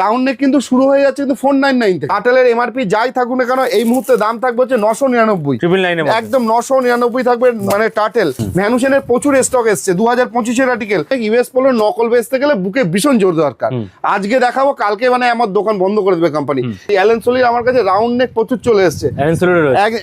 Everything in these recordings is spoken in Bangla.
নেক কিন্তু শুরু হয়ে যাচ্ছে কিন্তু ফোর নাইন নাইন থেকে। আটেলের এমআরপি যাই থাকুক না কেন এই মুহূর্তে দাম থাকবে হচ্ছে নশো নিরানব্বই। একদম নশো নিরানব্বই থাকবে মানে টাটেল ভ্যানুশনের প্রচুর স্টক এসছে দু হাজার পঁচিশের আর্টিকেল ইউএস পোলোর নকল বেচতে গেলে বুকে ভীষণ জোর দরকার। আজকে দেখাবো কালকে মানে আমার দোকান বন্ধ করে দেবে কোম্পানি অ্যালেন সলির আমার কাছে রাউন্ড নেক প্রচুর চলে এসছে।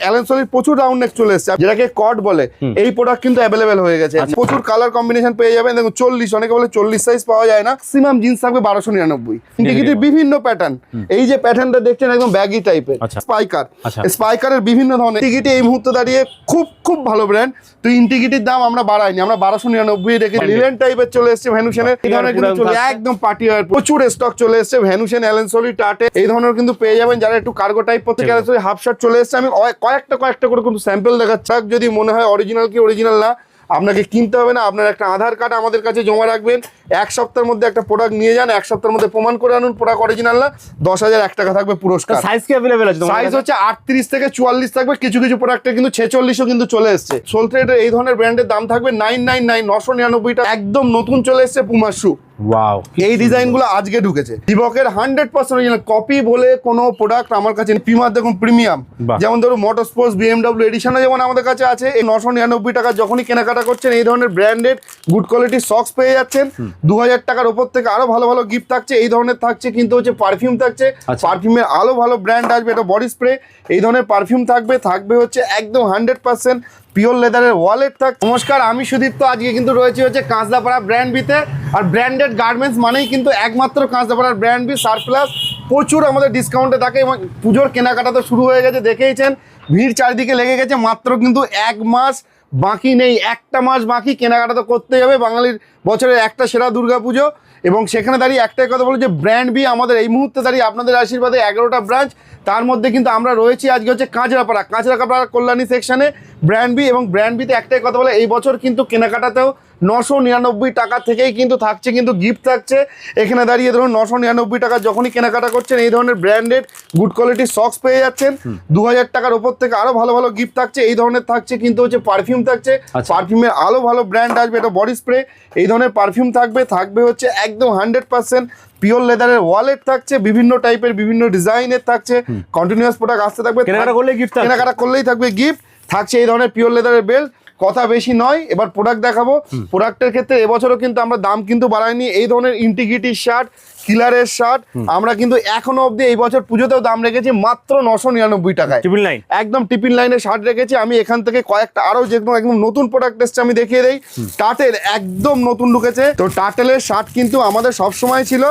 অ্যালেন সলির প্রচুর রাউন্ড নেক চলে এসছে। যেটাকে কট বলে এই প্রোডাক্ট কিন্তু অ্যাভেলেবেল হয়ে গেছে। প্রচুর কালার কম্বিনেশন পেয়ে যাবেন। দেখুন চল্লিশ অনেকে বলে চল্লিশ সাইজ পাওয়া যায় না। ম্যাক্সিমাম জিন্স থাকবে বারোশো নিরানব্বই। টিকিটের বিভিন্ন প্যাটার্ন এই যে প্যাটার্নটা দেখছেন একদম ব্যাগি টাইপের। স্পাইকার। স্পাইকারের বিভিন্ন ধরনের। টিকিটে এই মুহূর্তে দাঁড়িয়ে খুব খুব ভালো ব্র্যান্ড তো ইনটিকিটির দাম আমরা বাড়াইনি আমরা বারোশো নিরানব্বই রেখে লিলেন টাইপের চলে এসছে ভ্যানুশনের এই ধরনের কিন্তু চলে একদম পার্টি ওয়ার প্রচুর স্টক চলে এসছে ভ্যানুশন অ্যালেনসলি টাটে এই ধরনের কিন্তু পেয়ে যাবেন যারা একটু কার্গো টাইপ করতে অ্যালেনসলি হাফ শার্ট চলে এসছে। আমি কয়েকটা কয়েকটা করে কিন্তু স্যাম্পল দেখাচ্ছি। যদি মনে হয় অরিজিনাল কি অরিজিনাল না আপনাকে কিনতে হবে না আপনার একটা আধার কার্ড আমাদের কাছে জমা রাখবেন। এক সপ্তাহের মধ্যে একটা প্রোডাক্ট নিয়ে যান এক সপ্তাহের মধ্যে প্রমাণ করে আনুন প্রোডাক্ট অরিজিনাল না দশ হাজার এক টাকা থাকবে পুরস্কার। সাইজ কি অ্যাভেলেবেল আছে সাইজ হচ্ছে আটত্রিশ থেকে চুয়াল্লিশ থাকবে কিছু কিছু প্রোডাক্টে কিন্তু ছেচল্লিশও কিন্তু চলে এসছে। সোলথ্রেডের এই ধরনের ব্র্যান্ডের দাম থাকবে নাইন নাইন নাইন নশো নিরানব্বইটা একদম নতুন চলে এসছে পুমার শু ওয়াও এই ডিজাইনগুলো আজকে ঢুকেছে। রিবকের হান্ড্রেড পার্সেন্ট অরিজিনাল কপি বলে কোনো প্রোডাক্ট আমার কাছে প্রিমার দেখুন প্রিমিয়াম যেমন ধরুন মোটর স্পোর্টস বিএমডাব্লিউ এডিশনও যেমন আমাদের কাছে আছে এই নশো নিরানব্বই টাকা যখনই কেনাকাটা করছেন এই ধরনের ব্র্যান্ডেড গুড কোয়ালিটির সক্স পেয়ে যাচ্ছেন। দু হাজার টাকার ওপর থেকে আরও ভালো ভালো গিফট থাকছে এই ধরনের থাকছে কিন্তু হচ্ছে পারফিউম থাকছে। আচ্ছা। পারফিউমের আলো ভালো ব্র্যান্ড আসবে এটা বডি স্প্রে এই ধরনের পারফিউম থাকবে থাকবে হচ্ছে একদম হান্ড্রেড পার্সেন্ট পিওর লেদারের ওয়ালেট থাক। নমস্কার আমি সুদীপ্ত আজকে কিন্তু রয়েছে হচ্ছে কাঁচদাপাড়া ব্র্যান্ড বিতে আর ব্র্যান্ডেড গার্মেন্টস মানেই কিন্তু একমাত্র কাঁচদাপাড়ার ব্র্যান্ড বি সারপ্লাস প্রচুর আমাদের ডিসকাউন্টে থাকে এবং পুজোর কেনাকাটা তো শুরু হয়ে গেছে, দেখেইছেন? ভিড় চারিদিকে লেগে গেছে, মাত্র কিন্তু এক মাস বাকি নেই, একটা মাস বাকি কেনাকাটা তো করতেই হবে, বাঙালির বছরের একটা সেরা দুর্গাপুজো এবং সেখানে দাঁড়িয়ে একটাই কথা বলো যে ব্র্যান্ড বি আমাদের এই মুহূর্তে দাঁড়িয়ে আপনাদের আশীর্বাদে এগারোটা ব্রাঞ্চ তার মধ্যে কিন্তু আমরা রয়েছি আজকে হচ্ছে কাঁচরাপাড়া। কাঁচরাপাড়া কল্যাণী সেকশানে ব্র্যান্ড বি এবং ব্র্যান্ড বিতে একটাই কথা বলে, এই বছর কিন্তু কেনাকাটাতেও নশো নিরানব্বই টাকা থেকেই কিন্তু থাকছে কিন্তু গিফট থাকছে। এখানে দাঁড়িয়ে ধরুন নশো নিরানব্বই টাকা যখনই কেনাকাটা করছেন এই ধরনের ব্র্যান্ডেড গুড কোয়ালিটির সক্স পেয়ে যাচ্ছেন। দু হাজার টাকার ওপর থেকে আরও ভালো ভালো গিফট থাকছে এই ধরনের থাকছে কিন্তু হচ্ছে পারফিউম থাকছে। আচ্ছা। পারফিউমের আলো ভালো ব্র্যান্ড আসবে এটা বডি স্প্রে এই ধরনের পারফিউম থাকবে থাকবে হচ্ছে একদম হান্ড্রেড পার্সেন্ট পিওর লেদারের ওয়ালেট থাকছে বিভিন্ন টাইপের বিভিন্ন ডিজাইনের থাকছে। কন্টিনিউয়াস প্রোডাক্ট আসতে থাকবে কেনাকাটা করলে gift থাকছে। কেনাকাটা করলেই থাকবে গিফট থাকছে এই ধরনের পিওর লেদারের বেল্ট কথা বেশি নয় এবার প্রোডাক্ট দেখাবো। প্রোডাক্টের ক্ষেত্রে এবছরও কিন্তু আমরা দাম কিন্তু বাড়াইনি। এই ধরনের ইন্টিগ্রিটির শার্ট কিলারের শার্ট। আমরা কিন্তু এখনও অবধি এই বছর পুজোতেও দাম রেখেছি মাত্র নশো নিরানব্বই টাকায়। Triple line? একদম টিফিন লাইনে শার্ট রেখেছি। আমি এখান থেকে কয়েকটা আরও যেগুলো একদম নতুন প্রোডাক্ট এসছে আমি দেখিয়ে দিই। টাটেল একদম নতুন ঢুকেছে তো টাটেলের শার্ট কিন্তু আমাদের সব সময় ছিল।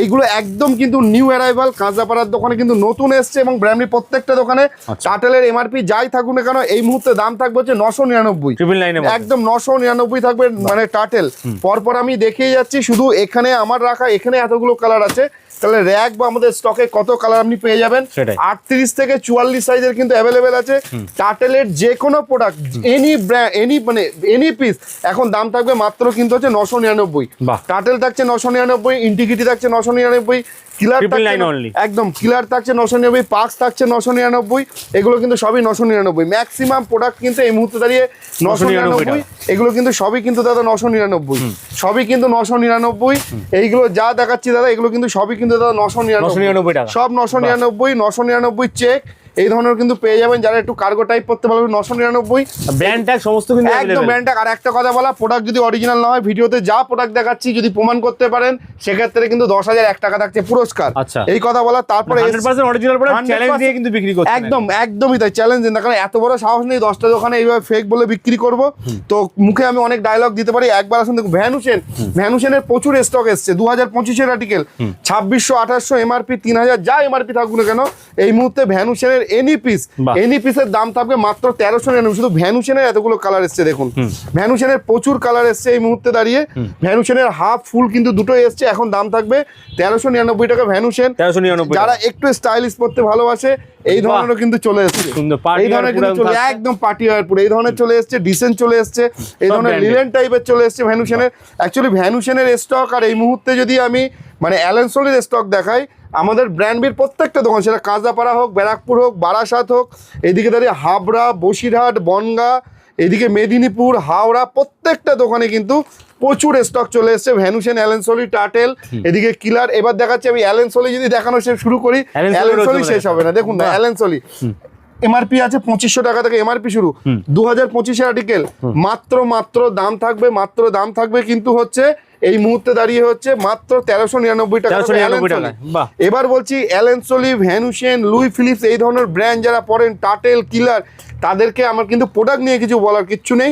এইগুলো একদম কিন্তু নিউ অ্যারাইভাল কাঁচাপাড়ার দোকানে কিন্তু নতুন এসছে এবং ব্র্যান্ডি প্রত্যেকটা দোকানে। আচ্ছা। টাটেলের এমআরপি যাই থাকুক না কেন এই মুহূর্তে দাম থাকবে হচ্ছে নশো নিরানব্বই। একদম নশো নিরানব্বই থাকবে মানে টাটেল। পরপর আমি দেখিয়ে যাচ্ছি শুধু এখানে আমার রাখা এখানে এতগুলো কালার আছে তাহলে র্যাক বা আমাদের স্টকে কত কালার আপনি পেয়ে যাবেন। আটত্রিশ থেকে চুয়াল্লিশ সাইজের কিন্তু অ্যাভেলেবেল আছে টাটেলের যে কোনো প্রোডাক্ট এনি ব্র্যান্ড এনি মানে এনি পিস এখন দাম থাকবে মাত্র কিন্তু হচ্ছে নশো নিরানব্বই। টাটেল থাকছে নশো নিরানব্বই ইন্টিগ্রিটি থাকছে নশো নিরানব্বই কিলার। একদম থাকছে নশো নিরানব্বই পাক্স থাকছে নশো নিরানব্বই এগুলো কিন্তু সবই নশো নিরানব্বই। ম্যাক্সিমাম প্রোডাক্ট কিন্তু এই মুহূর্তে দাঁড়িয়ে নশো নিরানব্বই এগুলো কিন্তু সবই কিন্তু দাদা নশো নিরানব্বই। সবই কিন্তু নশো নিরানব্বই এইগুলো যা দেখাচ্ছি দাদা এগুলো কিন্তু সবই কিন্তু দাদা নশো নশো নিরানব্বই সব নশো নিরানব্বই নশো নিরানব্বই চেক এই ধরনের কিন্তু পেয়ে যাবেন যারা একটু কার্গো টাইপ করতে পারবেন নশো নিরানব্বই। ব্র্যান্ড ট্যাগ সমস্ত কিন্তু একদম। ব্র্যান্ডটা আর একটা কথা বলা প্রোডাক্ট যদি অরিজিনাল না হয় ভিডিওতে যা প্রোডাক্ট দেখাচ্ছি যদি প্রমাণ করতে পারেন সেক্ষেত্রে কিন্তু দশ হাজার এক টাকা থাকছে পুরস্কার। আচ্ছা। এই কথা বলা তারপরে অরিজিনাল প্রোডাক্ট চ্যালেঞ্জ দিয়ে কিন্তু বিক্রি করছে একদম একদমই তাই। চ্যালেঞ্জ না কারণ এত বড় সাহস নেই দশটা দোকানে এইভাবে ফেক বলে বিক্রি করব। তো মুখে আমি অনেক ডায়লগ দিতে পারি। একবার আসুন দেখুন ভ্যানুসেন ভ্যানুসেনের প্রচুর স্টক এসছে। দু হাজার পঁচিশের আর্টিকেল ছাব্বিশশো আঠাশশো এমআরপি তিন হাজার যা এমআরপি থাকুক না কেন এই মুহূর্তে ভ্যানুসেনের এনি পিস। এনি পিসের দাম থাকবে মাত্র তেরোশো নিরানব্বই শুধু ভ্যানুসেনের এতগুলো কালার এসছে দেখুন। ভ্যানুসেনের প্রচুর কালার এসছে এই মুহূর্তে দাঁড়িয়ে। ভ্যানুসেনের হাফ ফুল কিন্তু দুটোই এসছে এখন দাম থাকবে তেরোশো নিরানব্বই টাকা ভ্যানুসেন তেরোশো নিরানব্বই যারা একটু স্টাইলিশ পড়তে ভালোবাসে এই বাহ। ধরনেরও কিন্তু চলে এসছে। এই ধরনের কিন্তু চলে একদম পার্টি ওয়ার পুরো। এই ধরনের চলে এসছে ডিসেন্ট চলে এসছে। এই ধরনের। লিলেন টাইপের চলে এসছে ভ্যানুশনের অ্যাকচুয়ালি ভ্যানুশনের স্টক আর এই মুহূর্তে যদি আমি মানে অ্যালেনসোলের স্টক দেখাই আমাদের ব্র্যান্ডবির প্রত্যেকটা দোকান সেটা কাঁচরাপাড়া হোক ব্যারাকপুর হোক বারাসাত হোক এদিকে দাঁড়িয়ে হাবড়া বসিরহাট বনগা এদিকে মেদিনীপুর হাওড়া প্রত্যেকটা দোকানে কিন্তু প্রচুর স্টক চলে এসছে। ভ্যানুসেন অ্যালেনসলি টাটেল এদিকে কিলার। এবার দেখাচ্ছি আমি অ্যালেনসলি যদি দেখানো সে শুরু করি অ্যালেনসলি শেষ হবে না। দেখুন না। অ্যালেনসলি এমআরপি আছে পঁচিশশো টাকা থেকে এমআরপি শুরু। দু হাজার পঁচিশের আর্টিকেল মাত্র মাত্র দাম থাকবে মাত্র দাম থাকবে কিন্তু হচ্ছে এই মুহূর্তে দাঁড়িয়ে হচ্ছে মাত্র তেরোশো নিরানব্বই টাকা 1399 অ্যালেন সলি। এবার বলছি অ্যালেনসলি ভ্যানুসেন লুই ফিলিপস এই ধরনের ব্র্যান্ড যারা পড়েন টাটেল কিলার তাদেরকে আমার কিন্তু প্রোডাক্ট নিয়ে কিছু বলার কিচ্ছু নেই।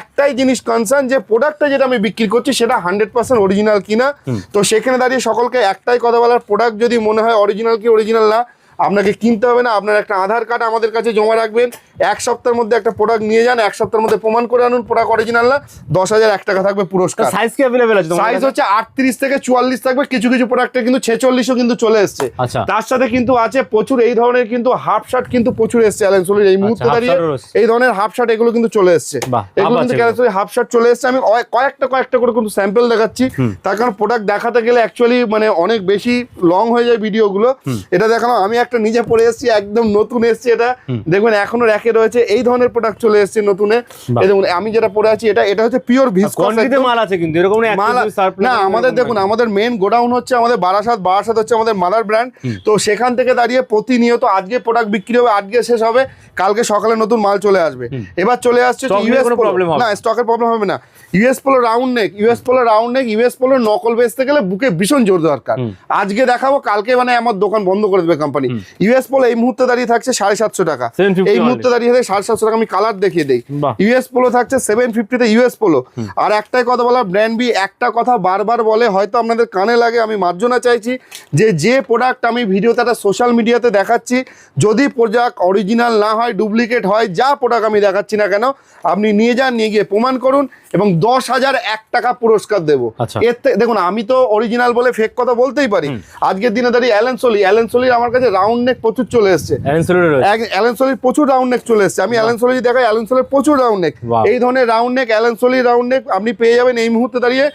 একটাই জিনিস কনসার্ন যে প্রোডাক্টটা যেটা আমি বিক্রি করছি সেটা হান্ড্রেড পার্সেন্ট অরিজিনাল কিনা। তো সেখানে দাঁড়িয়ে সকলকে একটাই কথা বলার প্রোডাক্ট যদি মনে হয় অরিজিনাল কি অরিজিনাল না আপনাকে কিনতে হবে না আপনার একটা আধার কার্ড আমাদের কাছে জমা রাখবেন। এক সপ্তাহের মধ্যে একটা প্রোডাক্ট নিয়ে যান এক সপ্তাহের মধ্যে প্রমাণ করে আনুন প্রোডাক্ট অরিজিনাল না দশ হাজার এক টাকা থাকবে পুরস্কার। সাইজ কি অ্যাভেলেবেল আছে সাইজ হচ্ছে আটত্রিশ থেকে চুয়াল্লিশ থাকবে কিছু কিছু প্রোডাক্টে কিন্তু ছেচল্লিশও কিন্তু চলে এসছে। আচ্ছা। তার সাথে কিন্তু আছে প্রচুর এই ধরনের কিন্তু হাফ শার্ট কিন্তু প্রচুর এসছে অ্যালেন্সোলির এই মুহূর্তে দাঁড়িয়ে। এই ধরনের হাফ শার্ট এগুলো কিন্তু চলে এসছে। এগুলো কিন্তু আছে অ্যালেন্সোলির হাফ শার্ট চলে এসছে আমি কয়েকটা কয়েকটা করে কিন্তু স্যাম্পল দেখাচ্ছি। তার কারণ প্রোডাক্ট দেখাতে গেলে অ্যাকচুয়ালি মানে অনেক বেশি লং হয়ে যায় ভিডিওগুলো এটা দেখানো আমি একটা নিজে পরে এসেছি একদম নতুন এসছে এটা। দেখবেন এখনও র্যাকে রয়েছে এই ধরনের প্রোডাক্ট চলে এসছে নতুনে। দেখুন আমি যেটা পরে আছি এটা এটা হচ্ছে পিওর ভিসকস মাল আছে কিন্তু এরকম না আমাদের দেখুন আমাদের মেন গোডাউন হচ্ছে আমাদের বারাসাত বারাসাত হচ্ছে আমাদের মাদার ব্র্যান্ড তো সেখান থেকে দাঁড়িয়ে প্রতিনিয়ত আজকে প্রোডাক্ট বিক্রি হবে আজকে শেষ হবে কালকে সকালে নতুন মাল চলে আসবে। এবার চলে আসছে ইউএস না স্টকের প্রবলেম হবে না। US polo round neck US polo round neck US polo নকল বেচতে গেলে বুকে ভীষণ জোর দরকার। আজকে দেখাবো কালকে মানে আমার দোকান বন্ধ করে দেবে কোম্পানি ইউএস পোলো এই মুহূর্তে দাঁড়িয়ে থাকছে সাড়ে সাতশো টাকা। এই মুহূর্তে দাঁড়িয়ে থাকে সাড়ে সাতশো টাকা আমি কালার দেখিয়ে দিই। ইউএস পোলো থাকছে সেভেন ফিফটিতে ইউএস পোলো আর একটাই কথা বলা ব্র্যান্ড বি একটা কথা বারবার বলে হয়তো আপনাদের কানে লাগে আমি মার্জনা চাইছি যে যে প্রোডাক্ট আমি ভিডিওতে একটা সোশ্যাল মিডিয়াতে দেখাচ্ছি যদি প্রোডাক্ট অরিজিনাল না হয় ডুপ্লিকেট হয় যা প্রোডাক্ট আমি দেখাচ্ছি না কেন আপনি নিয়ে যান নিয়ে গিয়ে প্রমাণ করুন এবং দশ হাজার এক টাকা পুরস্কার দেবো। আচ্ছা। এর থেকে দেখুন আমি তো অরিজিনাল বলে ফেক কথা বলতেই পারি। আজকের দিনে দাঁড়িয়ে অ্যালেন সলি অ্যালেন সলির আমার কাছে রাউন্ড নেক প্রচুর চলে এসছে। অ্যালেনসোলির প্রচুর রাউন্ড নেক চলে এসছে। আমি অ্যালেনসলি দেখাই অ্যালেন প্রচুর রাউন্ড নেক এই ধরনের রাউন্ড নেক অ্যালেনসলি রাউন্ড নেক আপনি পেয়ে যাবেন এই মুহূর্তে দাঁড়িয়ে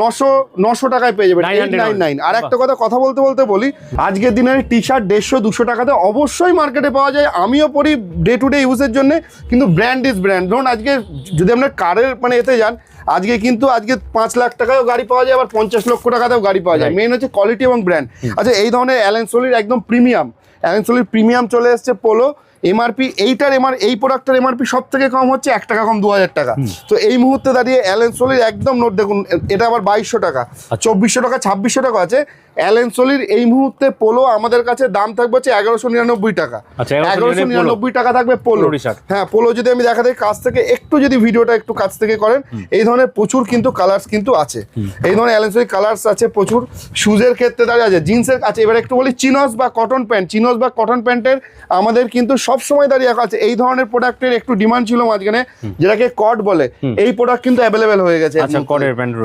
নশো নশো টাকায় পেয়ে যাবেন। এইট নাইন নাইন আর একটা কথা কথা বলতে বলতে বলি আজকের দিনের টি শার্ট দেড়শো দুশো টাকাতে অবশ্যই মার্কেটে পাওয়া যায়। আমিও পরি ডে টু ডে ইউজের জন্য কিন্তু ব্র্যান্ড ইজ ব্র্যান্ড ধরুন আজকে যদি আপনার কারের মানে এতে যান আজকে কিন্তু আজকে পাঁচ লাখ টাকায়ও গাড়ি পাওয়া যায় আবার পঞ্চাশ লক্ষ টাকাতেও গাড়ি পাওয়া যায়। মেন হচ্ছে কোয়ালিটি এবং ব্র্যান্ড আচ্ছা এই ধরনের অ্যালেন্সোলির একদম প্রিমিয়াম অ্যালেন্সোলির প্রিমিয়াম চলে এসছে পোলো এমআরপি এইটার এমআর এই প্রোডাক্টের এমআরপি সব থেকে কম হচ্ছে এক টাকা কম দু হাজার টাকা। তো এই মুহূর্তে দাঁড়িয়ে অ্যালেন সোলির একদম নোট দেখুন এটা আবার বাইশশো টাকা। চব্বিশশো টাকা ছাব্বিশশো টাকা আছে। অ্যালেন সোলির এই মুহূর্তে পোলো আমাদের কাছে দাম থাকবে হচ্ছে এগারোশো নিরানব্বই টাকা। আচ্ছা, 1199 এগারোশো নিরানব্বই টাকা থাকবে পোলো। হ্যাঁ পোলো যদি আমি দেখা দিই কাছ থেকে একটু যদি ভিডিওটা একটু কাছ থেকে করেন এই ধরনের প্রচুর কিন্তু কালার্স কিন্তু আছে। এই ধরনের অ্যালেন্সরি কালার্স আছে প্রচুর। শুজের ক্ষেত্রে দাঁড়িয়ে আছে জিন্সের আছে। এবার একটু বলি চিনস বা কটন প্যান্ট চিনস বা কটন প্যান্টের আমাদের কিন্তু সব সময় দাঁড়িয়ে আছে। এই ধরনের প্রোডাক্টের একটু ডিমান্ড ছিল মাঝখানে যেটাকে কট বলে। এই প্রোডাক্ট কিন্তু অ্যাভেলেবেল হয়ে গেছে। আচ্ছা।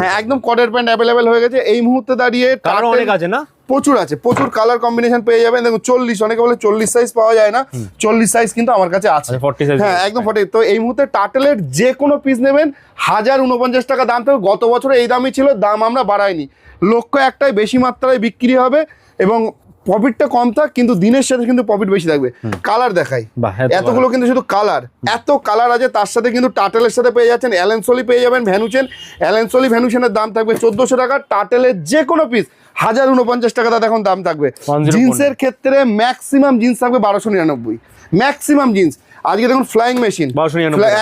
হ্যাঁ একদম কটের প্যান্ট অ্যাভেলেবেল হয়ে গেছে। এই মুহূর্তে দাঁড়িয়ে অনেক আছে। না? প্রচুর আছে প্রচুর কালার কম্বিনেশন পেয়ে যাবেন। দেখুন চল্লিশ অনেকে বলে চল্লিশ সাইজ পাওয়া যায় না। চল্লিশ সাইজ কিন্তু আমার কাছে আছে। আচ্ছা, 40 size হ্যাঁ একদম ফর্টি তো এই মুহূর্তে টাটেলের যে কোনো পিস নেবেন হাজার উনপঞ্চাশ টাকা দাম থাকবে। গত বছরে এই দামই ছিল দাম আমরা বাড়াইনি। লক্ষ্য একটাই বেশি মাত্রায় বিক্রি হবে এবং প্রফিটটা কম থাক কিন্তু দিনের সাথে কিন্তু প্রফিট বেশি থাকবে। কালার দেখাই। এতগুলো কিন্তু শুধু কালার এত কালার আছে তার সাথে কিন্তু টাটেলের সাথে পেয়ে যাচ্ছেন। অ্যালেনসলি পেয়ে যাবেন ভ্যানুচেন অ্যালেনসলি ভ্যানুচেনের দাম থাকবে চোদ্দোশো টাকা। টাটেলের যে কোনো পিস হাজার উনপঞ্চাশ টাকা তাতে এখন দাম থাকবে। জিন্সের ক্ষেত্রে ম্যাক্সিমাম জিন্স থাকবে বারোশো নিরানব্বই। ম্যাক্সিমাম জিন্স আজকে দেখুন ফ্লাইং মেশিন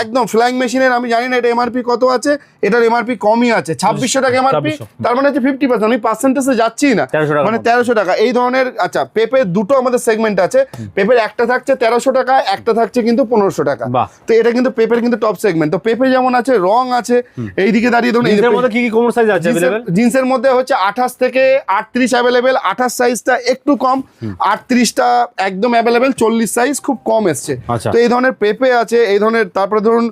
একদম ফ্লাইং মেশিনের আমি জানি না এটা এমআরপি কত আছে এটার এমআরপি কমই আছে। ছাব্বিশশো টাকা এমআরপি তার মানে হচ্ছে ফিফটি পার্সেন্ট আমি পার্সেন্টেজে যাচ্ছি না। মানে তেরোশো টাকা। এই ধরনের আচ্ছা পেপে দুটো আমাদের সেগমেন্ট আছে। পেপের একটা থাকছে তেরোশো টাকা একটা থাকছে কিন্তু পনেরোশো টাকা। তো এটা কিন্তু পেপের কিন্তু টপ সেগমেন্ট তো পেপে যেমন আছে রং আছে এইদিকে দাঁড়িয়ে ধরুন জিন্সের মধ্যে হচ্ছে আঠাশ থেকে আটত্রিশ অ্যাভেলেবেল আঠাশ সাইজটা একটু কম। আটত্রিশটা একদম অ্যাভেলেবেল চল্লিশ সাইজ খুব কম এসছে আচ্ছা। তো এই ধরনের পেপে আছে এই ধরনের তারপরে ধরুন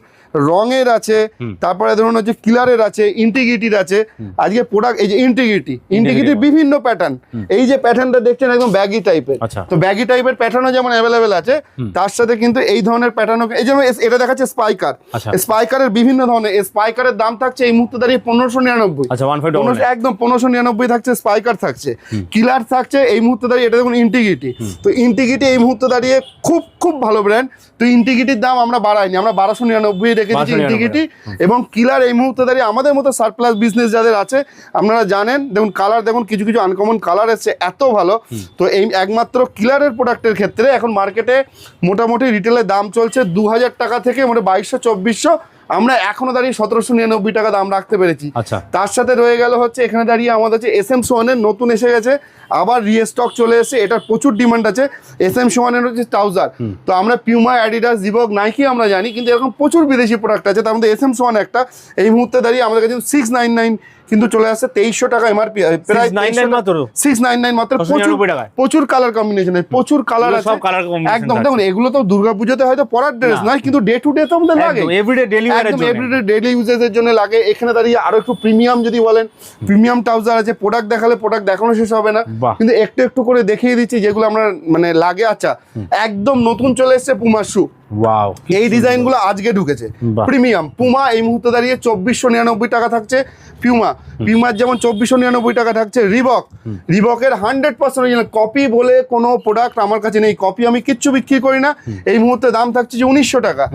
রঙের আছে তারপরে ধরুন হচ্ছে কিলারের আছে ইন্টিগ্রিটির আছে। আজকে প্রোডাক্ট এই যে ইন্টিগ্রিটি ইন্টিগ্রিটির বিভিন্ন প্যাটার্ন এই যে প্যাটার্নটা দেখছেন একদম ব্যাগি টাইপের আচ্ছা। তো ব্যাগি টাইপের প্যাটার্নও যেমন অ্যাভেলেবেল আছে তার সাথে কিন্তু এই ধরনের প্যাটার্নও এই যেমন এটা দেখাচ্ছে স্পাইকার আচ্ছা। স্পাইকারের বিভিন্ন ধরনের স্পাইকারের দাম থাকছে এই মুহূর্তে দাঁড়িয়ে পনেরোশো নিরানব্বই। আচ্ছা 1.5 পনেরোশো একদম পনেরোশো নিরানব্বই থাকছে স্পাইকার থাকছে। কিলার থাকছে এই মুহূর্তে দাঁড়িয়ে এটা দেখুন ইন্টিগ্রিটি তো ইন্টিগ্রিটি এই মুহূর্তে দাঁড়িয়ে খুব খুব ভালো ব্র্যান্ড তো ইন্টিগ্রিটির দাম আমরা বাড়াইনি আমরা বারোশো নিরানব্বই ইন্টিগ্রিটি এবং কিলার এই মুহূর্তে দাঁড়িয়ে আমাদের মতো সারপ্লাস বিজনেস যাদের আছে আপনারা জানেন দেখুন কালার দেখুন কিছু কিছু আনকমন কালার এসছে এত ভালো। তো এই একমাত্র কিলারের প্রোডাক্টের ক্ষেত্রে এখন মার্কেটে মোটামুটি রিটেলের দাম চলছে দু হাজার টাকা থেকে মানে বাইশশো চব্বিশশো। আমরা এখনও দাঁড়িয়ে সতেরোশো নিরানব্বই টাকা দাম রাখতে পেরেছি। আচ্ছা। তার সাথে রয়ে গেল হচ্ছে এখানে দাঁড়িয়ে আমাদের হচ্ছে এস এম সোয়ানের নতুন এসে গেছে। আবার রিস্টক চলে এসেছে এটার প্রচুর ডিমান্ড আছে। এস এম সোয়ানের হচ্ছে ট্রাউজার তো আমরা পিউমা অ্যাডিডাস জিবক নাইকি আমরা জানি কিন্তু এরকম প্রচুর বিদেশি প্রোডাক্ট আছে। তার মধ্যে এস এম সোয়ান একটা। এই মুহূর্তে দাঁড়িয়ে আমাদের কাছে সিক্স নাইন নাইন কিন্তু চলে আসছে তেইশশো টাকা এমআরপি প্রায় 699 সিক্স নাইন নাইন মাত্র? প্রচুর প্রচুর কালার কম্বিনেশন প্রচুর কালার আছে। একদম দেখুন এগুলো তো দুর্গাপুজোতে হয়তো পরার ড্রেস নয় কিন্তু ডে টু ডে তো আমাদের লাগে এভরিডে ডেলি ইউজেসের জন্য। লাগে। এখানে দাঁড়িয়ে আরও একটু প্রিমিয়াম যদি বলেন প্রিমিয়াম ট্রাউজার আছে প্রোডাক্ট দেখালে প্রোডাক্ট দেখানো শেষ হবে না। কিন্তু একটু একটু করে দেখিয়ে দিচ্ছি যেগুলো আমরা মানে লাগে আচ্ছা একদম নতুন চলে এসছে পুমার শু ওয়াও এই ডিজাইনগুলো আজকে ঢুকেছে। প্রিমিয়াম। পুমা এই মুহূর্তে দাঁড়িয়ে চব্বিশশো নিরানব্বই টাকা থাকছে পিউমা পিউমার যেমন চব্বিশশো নিরানব্বই টাকা থাকছে রিবক রিবকের হান্ড্রেড পার্সেন্ট কপি বলে কোনো প্রোডাক্ট আমার কাছে নেই। কপি আমি কিচ্ছু বিক্রি করি না। এই মুহূর্তে দাম থাকছে যে উনিশশো টাকা।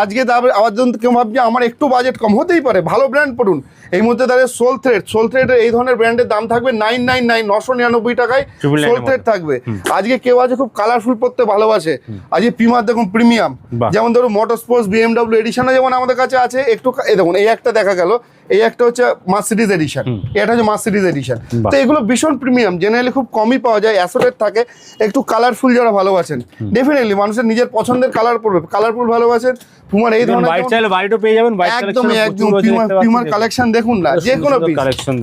আজকে দাম আবার যখন কেউ ভাবছে আমার একটু বাজেট কম হতেই পারে ভালো ব্র্যান্ড পড়ুন। এই মুহূর্তে দাঁড়িয়ে সোল থ্রেড সোল থ্রেডের এই ধরনের ব্র্যান্ডের দাম থাকবে নাইন নাইন নাইন নশো নিরানব্বই টাকায় 999 সোল থ্রেড থাকবে। আজকে কেউ আছে খুব কালারফুল পড়তে ভালোবাসে। আজকে পিমার দেখুন প্রিমিয়াম। যেমন ধরো মোটর স্পোর্টস বিএমডব্লিউ এডিশনও যেমন আমাদের কাছে আছে একটু এই দেখুন এই একটা দেখা গেল এই একটা হচ্ছে মার্সিডিজ এডিশন এটা হচ্ছে মার্সিডিজ এডিশন তো এগুলো ভীষণ প্রিমিয়াম জেনারেলি খুব কমই পাওয়া যায় অ্যাসোটেড থাকে একটু কালারফুল যারা ভালোবাসেন ডেফিনেটলি মানুষের নিজের পছন্দের কালার পড়বে কালারফুল ভালোবাসেন পুমার এই ধরনের চাইলে পেয়ে যাবেন একদম পিউমার পিউমার কালেকশন দেখুন না যে কোনো পিস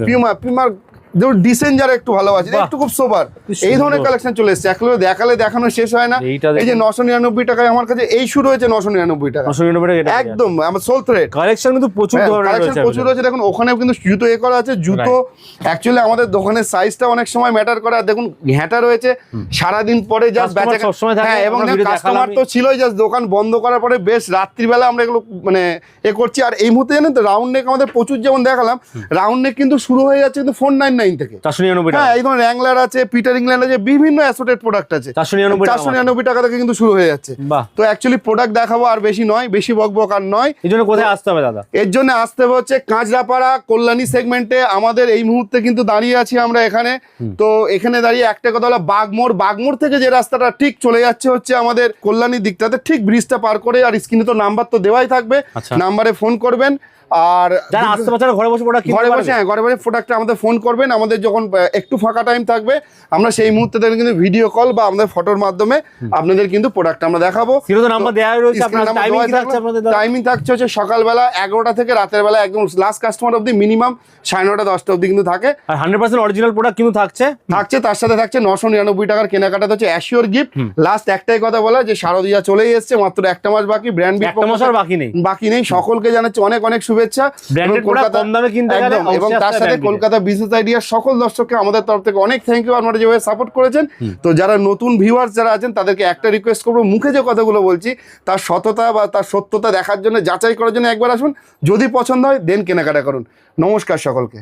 পিউমার পিউমার যেমন ডিসেন্ট যারা একটু ভালোবাসে। একটু খুব সোবার এই ধরনের কালেকশন চলে এসেছে। একলো দেখালে দেখানো শেষ হয় না। এই যে নশো নিরানব্বই টাকায় আমার কাছে এই শুরু হয়েছে নশো নিরানব্বই টাকা। একদম আমার সোল থ্রেড কালেকশন কিন্তু প্রচুর কালেকশন প্রচুর রয়েছে। দেখুন ওখানেও কিন্তু জুতো এ করা আছে। জুতো অ্যাকচুয়ালি আমাদের দোকানের সাইজটা অনেক সময় ম্যাটার করে। আর দেখুন ঘ্যাঁটা রয়েছে। সারাদিন পরে জাস্ট হ্যাঁ এবং কাস্টমার তো ছিলই জাস্ট দোকান বন্ধ করার পরে বেশ রাত্রিবেলা আমরা এগুলো মানে এ করছি। আর এই মুহূর্তে জানেন তো রাউন্ড নেক আমাদের প্রচুর যেমন দেখালাম রাউন্ড নেক কিন্তু শুরু হয়ে যাচ্ছে কিন্তু ফোর নাইন নাইন থেকে চারশো নিরানব্বই হ্যাঁ এই আছে পিটার ইংল্যান্ড আছে বিভিন্ন অ্যাসোটেড প্রোডাক্ট আছে। 499 টাকা চারশো নিরানব্বই টাকা থেকে কিন্তু শুরু হয়ে যাচ্ছে। তো অ্যাকচুয়ালি প্রোডাক্ট দেখাবো আর বেশি নয় বেশি বকবক আর নয়। এই জন্য কোথায় আসতে হবে দাদা? এর জন্য আসতে হবে হচ্ছে কাঁচরাপাড়া কল্যাণী সেগমেন্টে আমাদের এই মুহূর্তে কিন্তু দাঁড়িয়ে আছি আমরা এখানে। তো এখানে দাঁড়িয়ে একটা কথা হলো বাগমোড়। বাগমোড় থেকে যে রাস্তাটা ঠিক চলে যাচ্ছে হচ্ছে আমাদের কল্যাণীর দিকটাতে ঠিক ব্রিজটা পার করে আর স্ক্রিনে তো নাম্বার তো দেওয়াই থাকবে। আচ্ছা। নাম্বারে ফোন করবেন। আর যারা আসতে পারছে ঘরে বসে প্রোডাক্ট ঘরে বসে হ্যাঁ ঘরে বসে প্রোডাক্টটা আমাদের ফোন করবেন। আমাদের যখন একটু ফাঁকা টাইম থাকবে আমরা সেই মুহূর্তে তাদের কিন্তু ভিডিও কল বা আমাদের ফটোর মাধ্যমে আপনাদের কিন্তু প্রোডাক্ট আমরা দেখাবো। টাইমিং থাকছে হচ্ছে সকালবেলা এগারোটা থেকে রাতের বেলা একদম লাস্ট কাস্টমার অবধি মিনিমাম সাড়ে নটা দশটা অবধি কিন্তু থাকে। আর হান্ড্রেড পার্সেন্ট অরিজিনাল প্রোডাক্ট কিন্তু থাকছে? থাকছে তার সাথে থাকছে নশো নিরানব্বই টাকার কেনাকাটা হচ্ছে অ্যাসিওর গিফট লাস্ট একটাই কথা বলা যে শারদিয়া চলেই এসছে মাত্র একটা মাস বাকি ব্র্যান্ড একটা মাস আর বাকি নেই। বাকি নেই। সকলকে জানাচ্ছি অনেক অনেক শুভেচ্ছা। এবং কম দামে কিনতে এবং তার সাথে কলকাতা বিজনেস আইডিয়ার সকল দর্শককে আমাদের তরফ থেকে অনেক থ্যাংক ইউ আপনারা যেভাবে সাপোর্ট করেছেন। তো যারা নতুন ভিউয়ার্স যারা আছেন তাদেরকে একটা রিকোয়েস্ট করব মুখে যে কথাগুলো বলছি তার সততা বা তার সত্যতা দেখার জন্য যাচাই করার জন্য একবার আসুন। যদি পছন্দ হয় দেন কেনাকাটা করুন। নমস্কার সকলকে।